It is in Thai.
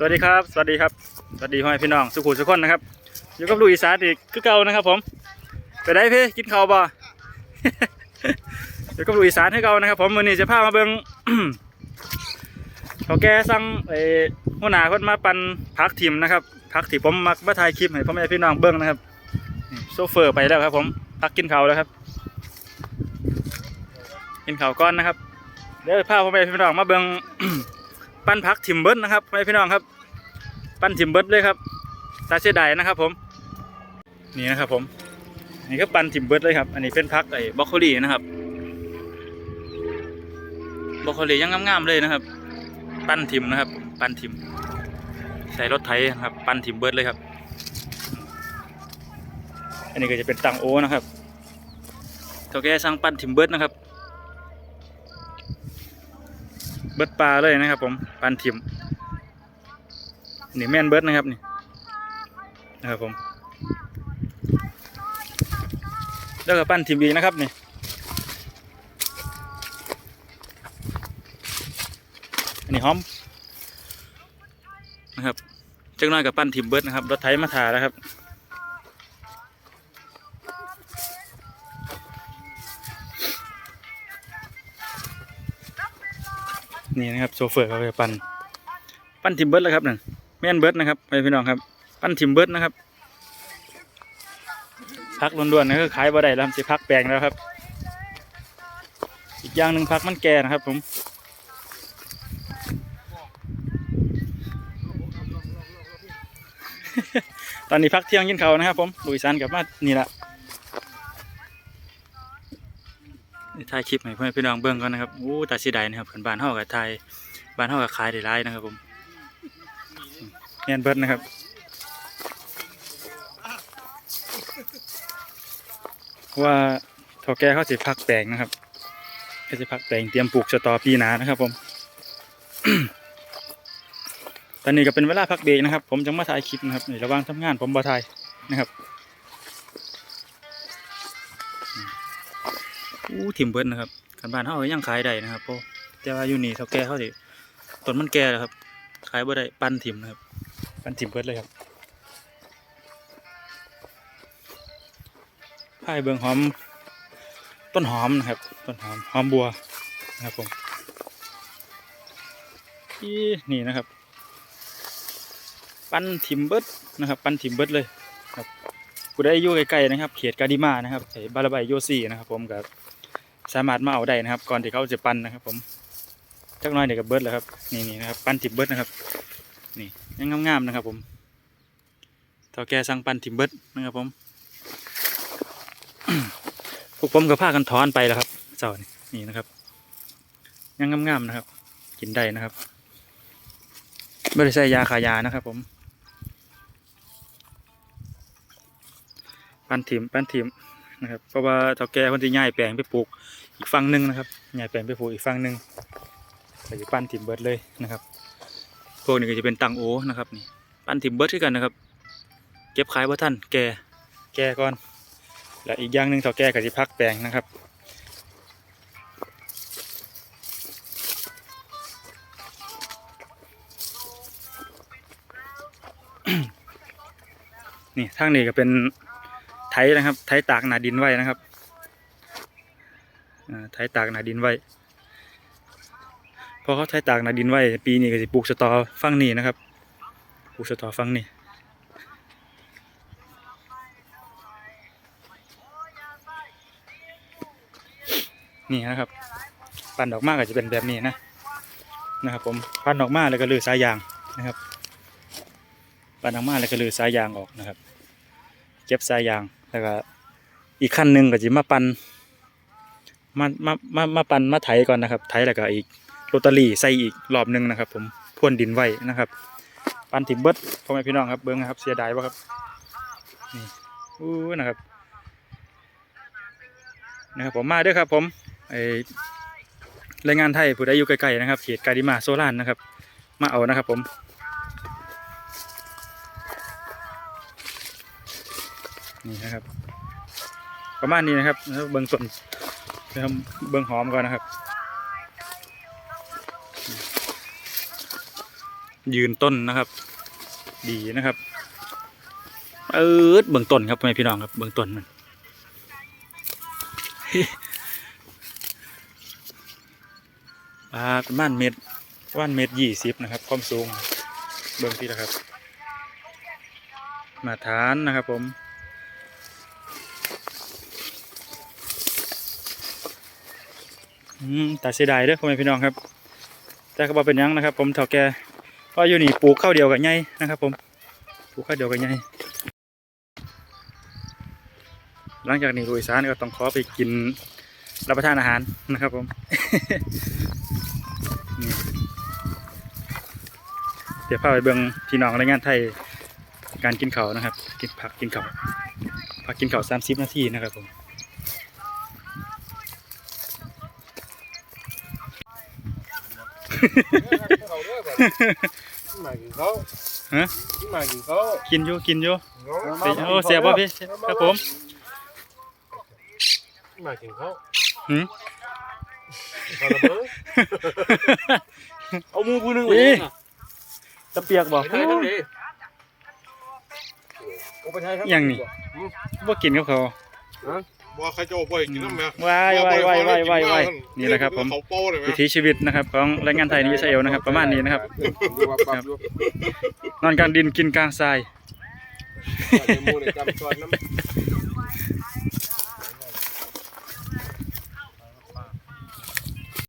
สวัสดีครับ สวัสดีครับ สวัสดีพ่อแม่พี่น้อง สุขุมสุขคนนะครับ อยู่กับลูกอีสานอีกคือเก่านะครับผม ไปได้พี่กินข้าวบ่อยู่กับลูกอีสานคือเก่านะครับผมวันนี้จะพามาเบิ่งเขาแก่สั่งไอ้หัวหน้าเพิ่นมาปั่นพักทิมนะครับพักที่ผมมักมาถ่ายคลิปให้พ่อแม่พี่น้องเบิ่งนะครับโซเฟอร์ไปแล้วครับ ผมพักกินข้าวแล้วครับ กินข้าวก้อนนะครับ เดี๋ยวพาพ่อแม่พี่น้องมาเบิ่ง ปั้นพักทิมเบิร์ดนะครับพี่น้องครับ ปั้นทิมเบิร์ดเลยครับตาเสียดายนะครับ ผม นี่นะครับผมนี่ก็ปั้นทิมเบิร์ดเลยครับ อันนี้เป็นพักไอ้บรอกโคลีนะครับบรอกโคลียังงามๆเลยนะครับ ปั้นทิมนะครับ ปั้นทิม ใส่รถไถนะครับ ปั้นทิมเบิร์ดเลยครับ อันนี้ก็จะเป็นตังโอนะครับเท่าแก่สั่งปั้นทิมเบิร์ดนะครับ เบิร์ดปลาเลยนะครับ ผมปันทิมนี่แม่นเบิร์ดนะครับนี่นะครับผมแล้วก็ปั้นทิมอีกนะครับนี่อันนี้หอมนะครับจังน้อยกับปั้นทิมเบิร์ดนะครับรถไถมาถ่าแล้วครับ นี่นะครับโซเฟอร์เขาไปปั้นปั้นทิมเบิร์ดแล้วครับนั่นแม่นเบิร์ดนะครับไปพี่น้องครับ ปั้นทิมเบิร์ดนะครับพักล้วนๆนะก็ขายบ่ได้แล้วสิพักแปลงแล้วครับ อีกอย่างหนึ่งพักมันแก่นะครับผมตอนนี้พักเที่ยงกินเขานะครับผมลุยซันกลับมานี่ละ ถ่ายคลิปให้เพื่อนพี่น้องเบิ่งก่อนนะครับโอ้ตาสีใดนะครับเพื่อนบานเฮากับถ่ายบานเฮากับขายได้หลายนะครับผมแม่นเบิดนะครับว่าท่าแก่เขาสิพักแปลงนะครับเขาสิพักแปลงเตรียมปลูกสตอปีนานะครับผมตอนนี้ก็เป็นเวลาพักเบรกนะครับ ผมจะมาถ่ายคลิปนะครับในระหว่างทำงานผมบ่ถ่ายนะครับ อู้ถิ่มเบิดนะครับกันบ้านเขาก็ยังขายได้นะครับพราะแต่ว่าอยู่นี่เท่าแก่เขาสิต้นมันแก่แล้วครับ ขายบ่ได้ปั้นถิ่มนะครับ ปั้นถิ่มเบิดเลยครับพายเบืองหอม ต้นหอมนะครับ ต้นหอมหอมบัวนะครับผมอีนี่นะครับ ปั้นทิมเบิร์ดนะครับ ปั้นทิมเบิร์ดเลยครับผู้ใดอยู่ใกล้ๆนะครับ เขตกาดิมานะครับไอ้บาราไบโยซี่นะครับ ผมกับ สามารถมาเอาได้นะครับ ก่อนที่เขาจะปั้นนะครับ ผมจักน้อยเดี๋ยวกับเบิร์ดแล้วครับนี่นี่นะครับปั้นทิมเบิร์ดนะครับ นี่ยังงามๆนะครับ ผมเท่าแกสั่งปั้นทิมเบิร์ดนะครับ ผมพวกผมก็พากันถอนไปแล้วครับเจ้านี่นี่นะครับ ยังงามๆนะครับ กินได้นะครับไม่ได้ใส่ยาขายานะครับ ผม ปั้นถิมปั้นถิม นะครับเพราะว่าเฒ่าแก่คนที่ย้ายแปลงไปปลูกอีกฝั่งหนึ่งนะครับย้ายแปลงไปปลูกอีกฝั่งหนึ่งก็จะปั้นถิ่มเบิร์ดเลยนะครับ พวกนี้ก็จะเป็นตังโอนะครับนี่ปั้นถิ่มเบิดด้วยกันนะครับ เก็บขายว่าท่านแก่แก่ก่อน และอีกอย่างหนึ่งเฒ่าแก่ก็จะพักแปลงนะครับนี่ทางนี้ก็เป็น ไถนะครับ ไถตากหนาดินไว้นะครับไถตากหนาดินไว้พอเขาไถตากหนาดินไว้ปีนี้ก็จะปลูกสตอฟังนี่นะครับปลูกสตอฟังนี่นี่นะครับปั่นออกมาก็จะเป็นแบบนี้นะนะครับ ผมปั่นออกมาแล้วก็ลือสายยางนะครับปั่นออกมาแล้วก็ลือสายยางออกนะครับ เก็บสายยาง แล้วก็อีกขั้นหนึ่งก็จะมาปันมามามามาปันมาไถก่อนนะครับ ไถแล้วก็อีกโรตารี่ใส่อีกรอบหนึ่งนะครับ ผมพ่วนดินไว้นะครับ ปันถิ่มเบิดพ่อแม่พี่น้องครับเบิ้งครับเสียดายวะครับนี่อู้นะครับนะครับผมมาด้วยครับ ผมไอแรงงานไทยผู้ใดอยู่ไกลๆนะครับเขตกาดิมาโซลานนะครับ มาเอานะครับผม นี่นะครับ ประมาณนี้นะครับเบิ้งส่วนนะครับเบิ้งหอมก่อนนะครับ ยืนต้นนะครับ ดีนะครับ เออเบื้องต้นครับไม่พี่น้องครับเบื้องต้นมันปลาประมาณเม็ดประมาณเม็ดยี่สิบนะครับ ความสูงเบื้องที่นะครับ มาฐานนะครับผม อืม แต่เสียดายเด้อพ่อแม่พี่น้องครับ แต่ก็บอกเป็นยังนะครับ ผมเฒ่าแก่เพราะอยู่นี่ปลูกข้าวเดียวกับไงนะครับผมปลูกข้าวเดียวกับไงหลังจากนี้ลุยสานก็ต้องขอไปกินรับประทานอาหารนะครับผมเดี๋ยวพาไปเบิ่งพี่น้องแรงงานไทยการกินเขานะครับ กินผักกินเขาผักกินเข้าสามสิบนาทีนะครับผม มากินเขาฮะมากินเขากินอยู่กินอยู่เป็นโอ้เสียบ่พี่ครับผมมากินเขาหืมเอาละเบ้อเอามือผู้หนึงอีไว้ตะเปียกบ่ไปไทยทั้งนี้เอาไปไทยทั้งยังนี่บ่กินกับเขา วว่าใครจะเอาไปกินน้ำแม่ว้ายว้ายว้ายว้ายว้ายว้ายนี่แหละครับผมเขาโป้เลยไหมวิถีชีวิตนะครับของแรงงานไทยในอิสราเอลนะครับ ประมาณนี้นะครับดูว่าปรับดูนอนกลางดินกินกลางทราย